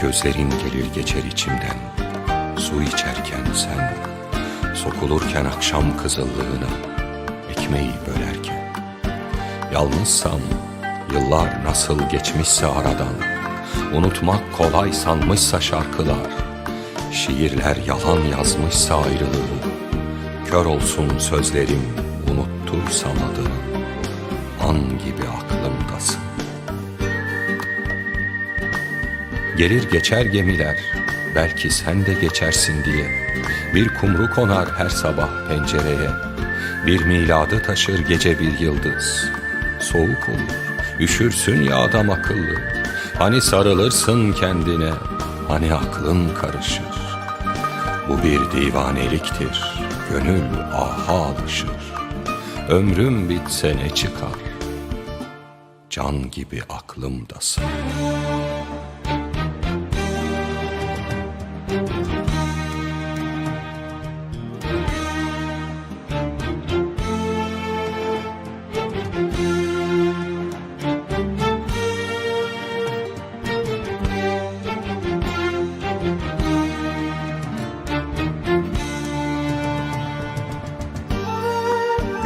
gözlerin gelir geçer içimden. Su içerken sen Sokulurken akşam kızıllığına Ekmeği bölerken. Yalnızsam Yıllar nasıl geçmişse aradan Unutmak kolay sanmışsa şarkılar. Şiirler yalan yazmışsa ayrılığı Kör olsun sözlerim unuttuysam adını. An gibi aklımdasın Gelir geçer gemiler Belki sen de geçersin diye. Bir kumru konar her sabah pencereye. Bir miladı taşır gece bir yıldız. Soğuk olur Üşürsün ya adam akıllı. Hani sarılırsın kendine Hani aklın karışır. Bu bir divaneliktir Gönül aha alışır Ömrüm bitse ne çıkar? Can gibi aklımdasın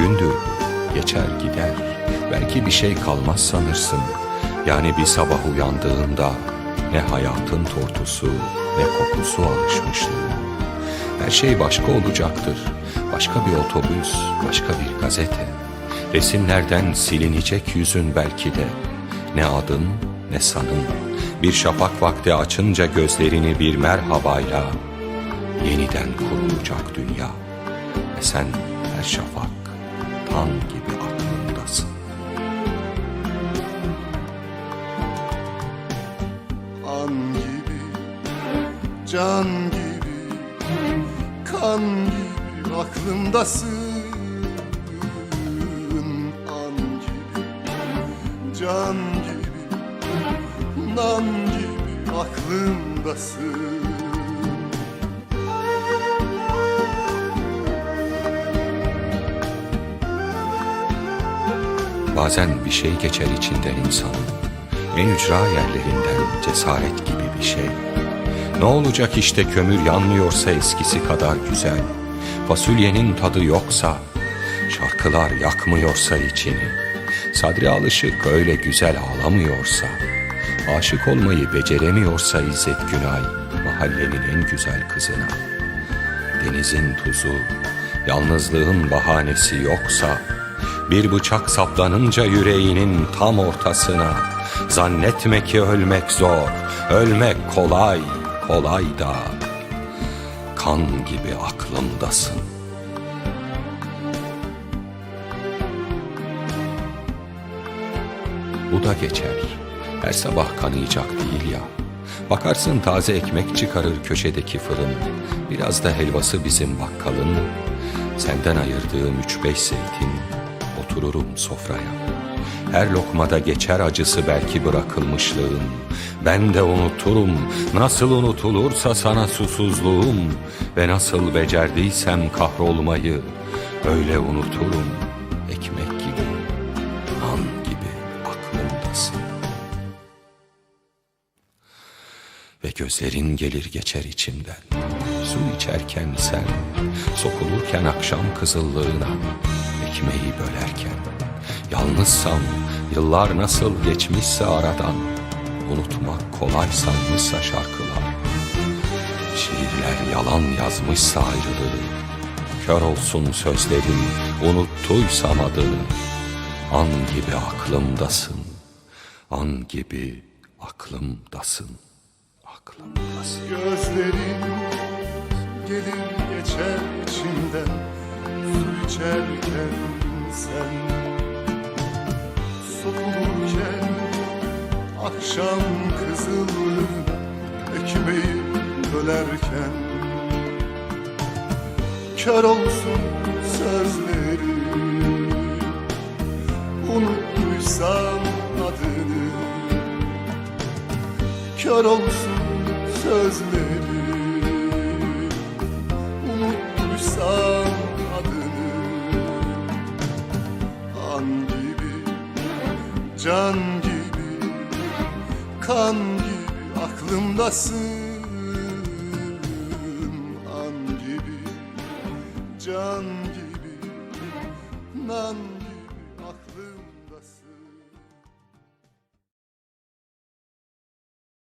Gündür geçer gider. Belki bir şey kalmaz sanırsın. Yani bir sabah uyandığında Ne hayatın tortusu Ne kokusu alışmışlığı Her şey başka olacaktır. Başka bir otobüs Başka bir gazete. Resimlerden silinecek yüzün belki de. Ne adın ne sanın. Bir şafak vakti açınca gözlerini bir merhabayla Yeniden kurulacak dünya. Ve sen her şafak tan gibi aklımdasın. An gibi, can gibi, kan gibi aklımdasın An gibi, can gibi, nan gibi aklımdasın Bazen bir şey geçer içinden insanın. En ücra yerlerinden cesaret gibi bir şey. Ne olacak işte kömür yanmıyorsa eskisi kadar güzel. Fasulyenin tadı yoksa, şarkılar yakmıyorsa içini. Sadri alışık öyle güzel ağlamıyorsa, aşık olmayı beceremiyorsa İzzet Günay, mahallenin en güzel kızına. Denizin tuzu, yalnızlığın bahanesi yoksa, bir bıçak saplanınca yüreğinin tam ortasına, zannetme ki ölmek zor, ölmek kolay, kolay da, kan gibi aklımdasın. Bu da geçer, her sabah kanayacak değil ya. Bakarsın taze ekmek çıkarır köşedeki fırın, biraz da helvası bizim bakkalın, senden ayırdığım üç beş zeytin, otururum sofraya. Her lokmada geçer acısı belki bırakılmışlığın. Ben de unuturum nasıl unutulursa sana susuzluğum ve nasıl becerdiysem kahrolmayı öyle unuturum ekmek gibi, an gibi aklımdasın. Ve gözlerin gelir geçer içimden Su içerken sen Sokulurken akşam kızıllığına Ekmeği bölerken Yalnızsam Yıllar nasıl geçmişse aradan Unutmak kolay sanmışsa şarkılar Şiirler yalan yazmışsa ayrılığı Kör olsun sözlerin Unuttuysam adını An gibi aklımdasın An gibi aklımdasın Aklımdasın. Gözlerin gelir geçer içimden Su içerken sen Sokulurken akşam kızıllığına Ekmeği bölerken Kör olsun sözleri Unuttuysam adını. Kör olsun sözleri Kan gibi, can gibi, kan gibi aklımdasın. An gibi, can gibi, nan gibi